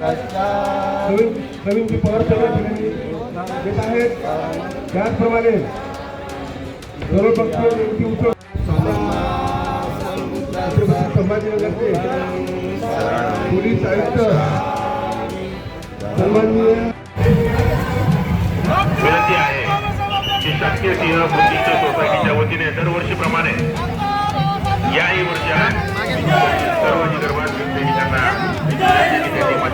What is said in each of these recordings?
नवीन नवीन जी पवार देत आहेत त्याचप्रमाणे सर्वपक्षीय नेमकी उत्सव छत्रपती संभाजीनगरचे पोलीस आयुक्त सन्माननीय आहे की शासकीय सिंह बुद्धिस्ट सोसायटीच्या वतीने दरवर्षीप्रमाणे याही वर्षात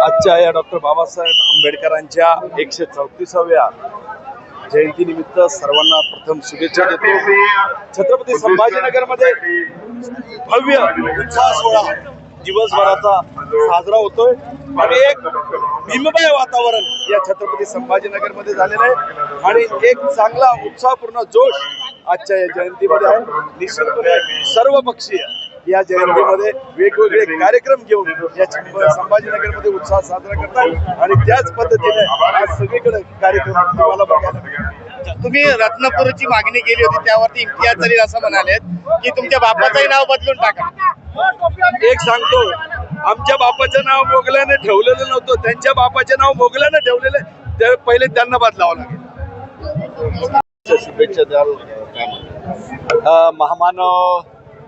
आजच्या या डॉक्टर बाबासाहेब आंबेडकरांच्या एकशे चौतीसाव्या जयंतीनिमित्त सर्वांना प्रथम शुभेच्छा देतो. छत्रपती संभाजीनगरमध्ये भव्य उत्साह सोहळा दिवसभराचा साजरा होतोय. आणि एक भीममय वातावरण या छत्रपती संभाजीनगरमध्ये झालेलं आहे. आणि एक चांगला उत्साहपूर्ण जोश आजच्या या जयंतीमध्ये आहे. निश्चितपणे सर्व पक्षीय या जयंतीमध्ये वेगवेगळे कार्यक्रम घेऊन या संभाजीनगरमध्ये उत्साह साजरा करतात. आणि त्याच पद्धतीने आज सगळीकडे कार्यक्रम तुम्हाला बघायला मिळतात. तुम्ही रत्नपूरची मागणी केली होती त्यावरती इम्तियाज जलील असं म्हणाले की तुमच्या बापाचंही नाव बदलून टाका. एक सांगतो आमच्या बापाचं नाव मोगल्याने ठेवलेलं नव्हतं त्यांच्या बापाचे नाव मोगल्याने ठेवलेलं ते पहिले त्यांना बदलावं लागेल. शुभेच्छा द्याल महामानव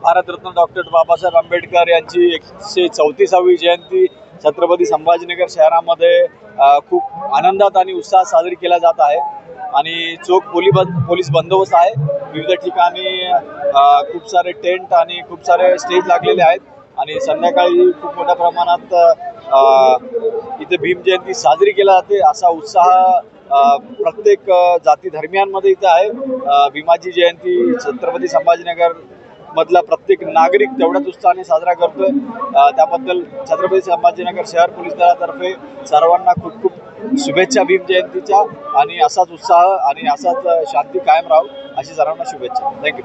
भारतरत्न डॉक्टर बाबासाहेब आंबेडकर यांची एकशे चौतीसावी जयंती छत्रपती संभाजीनगर शहरामध्ये खूप आनंदात आणि उत्साहात साजरी केला जात आहे. आणि चोख पोली बंद पोलीस बंदोबस्त आहे. विविध ठिकाणी खूप सारे टेंट आणि खूप सारे स्टेज लागलेले आहेत. आणि संध्याकाळी खूप मोठ्या प्रमाणात इथे भीम जयंती साजरी केली जाते. असा उत्साह प्रत्येक जाती धर्मियांमध्ये इथं आहे. भीमाजी जयंती छत्रपती संभाजीनगर मधला प्रत्येक नागरिक तेवढ्याच उत्साहाने साजरा करतोय. त्याबद्दल छत्रपती संभाजीनगर शहर पोलीस दलातर्फे सर्वांना खूप खूप शुभेच्छा भीम जयंतीच्या. आणि असाच उत्साह आणि असाच शांती कायम राहू अशी सर्वांना शुभेच्छा. थँक्यू